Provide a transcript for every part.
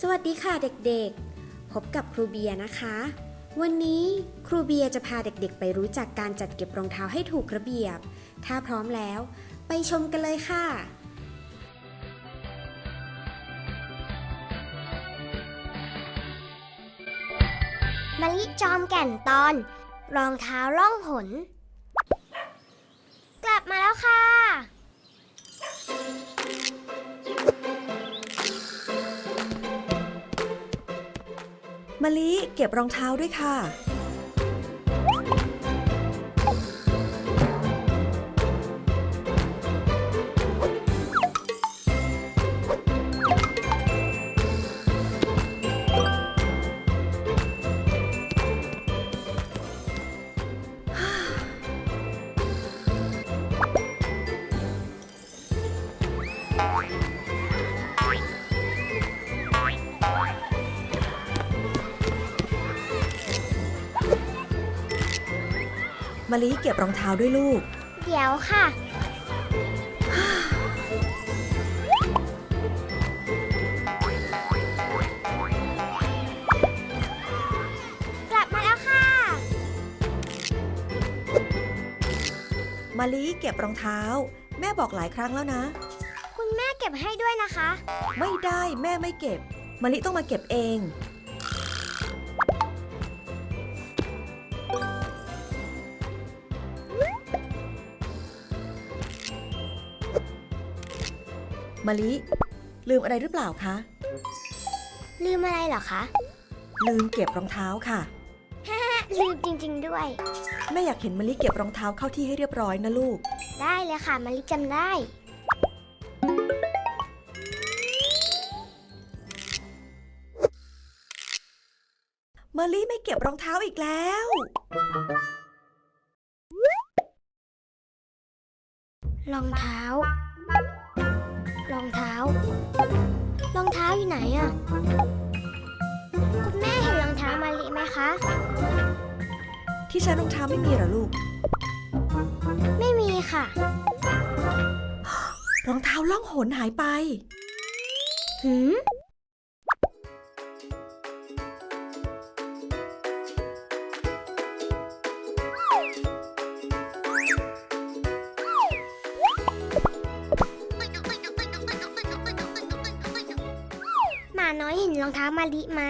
สวัสดีค่ะเด็กๆ พบกับครูเบียร์นะคะ วันนี้ครูเบียร์จะพาเด็กๆ ไปรู้จักการจัดเก็บรองเท้าให้ถูกระเบียบ ถ้าพร้อมแล้ว ไปชมกันเลยค่ะ มะลิจอมแก่นตอน รองเท้าล่องหน กลับมาแล้วค่ะ มะลิเก็บรองเท้าด้วยค่ะ มะลิเก็บรองเท้าด้วยลูก เดี๋ยวค่ะ กลับมาแล้วค่ะมะลิเก็บรองเท้า แม่บอกหลายครั้งแล้วนะ คุณแม่เก็บให้ด้วยนะคะ ไม่ได้แม่ไม่เก็บมะลิต้องมาเก็บเอง มะลิ ลืมอะไรหรือเปล่าคะ ลืมอะไรเหรอคะลืมเก็บรองเท้าค่ะ ลืมจริง ๆ ด้วย แม่อยากเห็นมะลิเก็บรองเท้าเข้าที่ให้เรียบร้อยนะลูก ได้เลยค่ะมะลิจำได้ มะลิไม่เก็บรองเท้าอีกแล้ว รองเท้าร องเท้า รองเท้าอยู่ไหนอะคุณแม่เห็นรองเท้ามะลิไหมคะ ที่ชั้นรองเท้าไม่มีเหรอลูก ไม่มีค่ะ รองเท้าล่องหนหายไป หืม รองเท้ามะลิไหม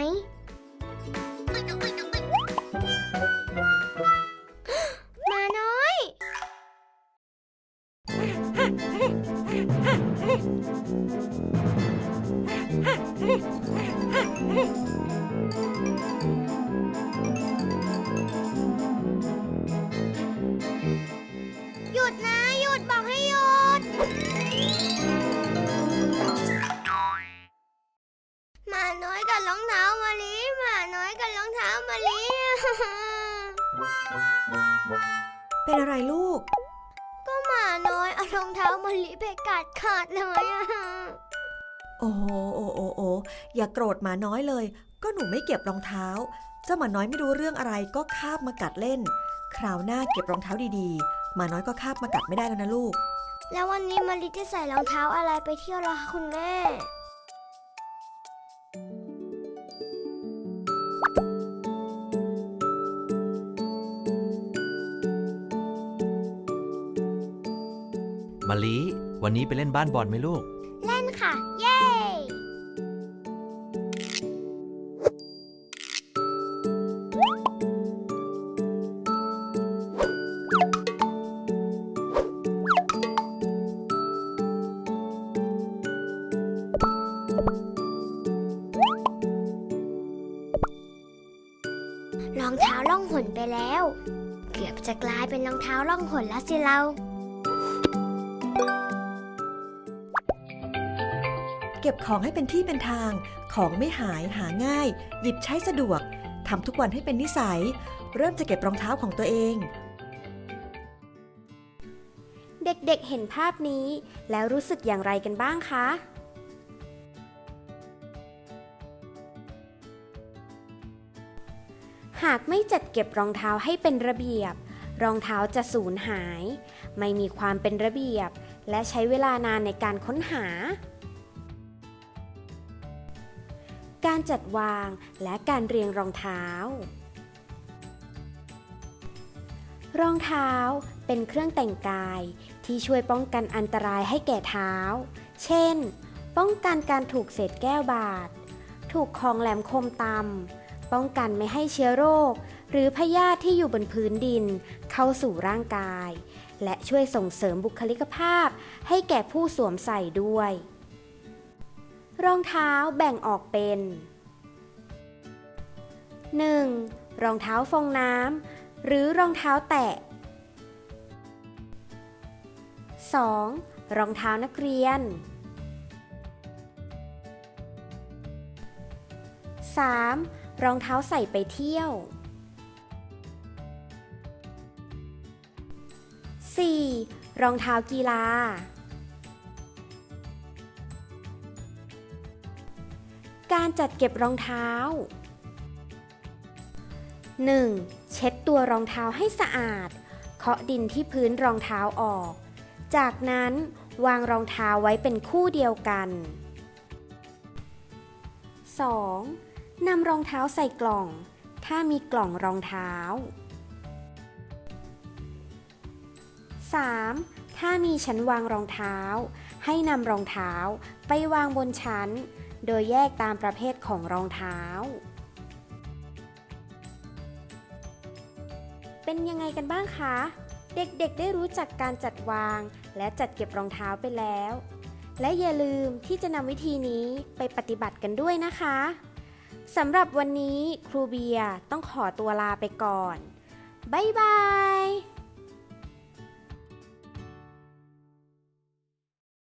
หมาน้อย หยุดนะ หยุดบอกให้หยุด เป็นอะไรลูก ก็หมาน้อยเอารองเท้ามะลิไปกัดขาดเลยอะโอ้โหโอ้โอ้โอ้อย่าโกรธหมาน้อยเลย ก็หนูไม่เก็บรองเท้า เจ้าหมาน้อยไม่รู้เรื่องอะไรก็คาบมากัดเล่น คราวหน้าเก็บรองเท้าดีๆ หมาน้อยก็คาบมากัดไม่ได้แล้วนะลูก แล้ววันนี้มะลิจะใส่รองเท้าอะไรไปเที่ยวล่ะคะคุณแม่ มะลิวันนี้ไปเล่นบ้านบอลไหมลูก เล่นค่ะ เย้ รองเท้าล่องหนไปแล้ว เกือบจะกลายเป็นรองเท้าล่องหนแล้วสิเรา เก็บของให้เป็นที่เป็นทาง ของไม่หายหาง่าย หยิบใช้สะดวกทำทุกวันให้เป็นนิสัย เริ่มจะเก็บรองเท้าของตัวเอง เด็กๆเห็นภาพนี้ แล้วรู้สึกอย่างไรกันบ้างคะ หากไม่จัดเก็บรองเท้าให้เป็นระเบียบ รองเท้าจะสูญหาย ไม่มีความเป็นระเบียบ และใช้เวลานานในการค้นหา การจัดวางและการเรียงรองเท้า รองเท้าเป็นเครื่องแต่งกายที่ช่วยป้องกันอันตรายให้แก่เท้า เช่น ป้องกันการถูกเศษแก้วบาด ถูกของแหลมคมตำ ป้องกันไม่ให้เชื้อโรค หรือพยาธิที่อยู่บนพื้นดินเข้าสู่ร่างกาย และช่วยส่งเสริมบุคลิกภาพให้แก่ผู้สวมใส่ด้วย รองเท้าแบ่งออกเป็น 1. รองเท้าฟองน้ำหรือรองเท้าแตะ 2. รองเท้านักเรียน 3. รองเท้าใส่ไปเที่ยว 4. รองเท้ากีฬา การจัดเก็บรองเท้า 1. เช็ดตัวรองเท้าให้สะอาด เคาะดินที่พื้นรองเท้าออก จากนั้นวางรองเท้าไว้เป็นคู่เดียวกัน 2. นำรองเท้าใส่กล่อง ถ้ามีกล่องรองเท้า 3. ถ้ามีชั้นวางรองเท้า ให้นำรองเท้าไปวางบนชั้น โดยแยกตามประเภทของรองเท้า เป็นยังไงกันบ้างคะ เด็กๆได้รู้จักการจัดวาง และจัดเก็บรองเท้าไปแล้ว และอย่าลืมที่จะนำวิธีนี้ไปปฏิบัติกันด้วยนะคะสำหรับวันนี้ครูเบียต้องขอตัวลาไปก่อน บ๊ายบาย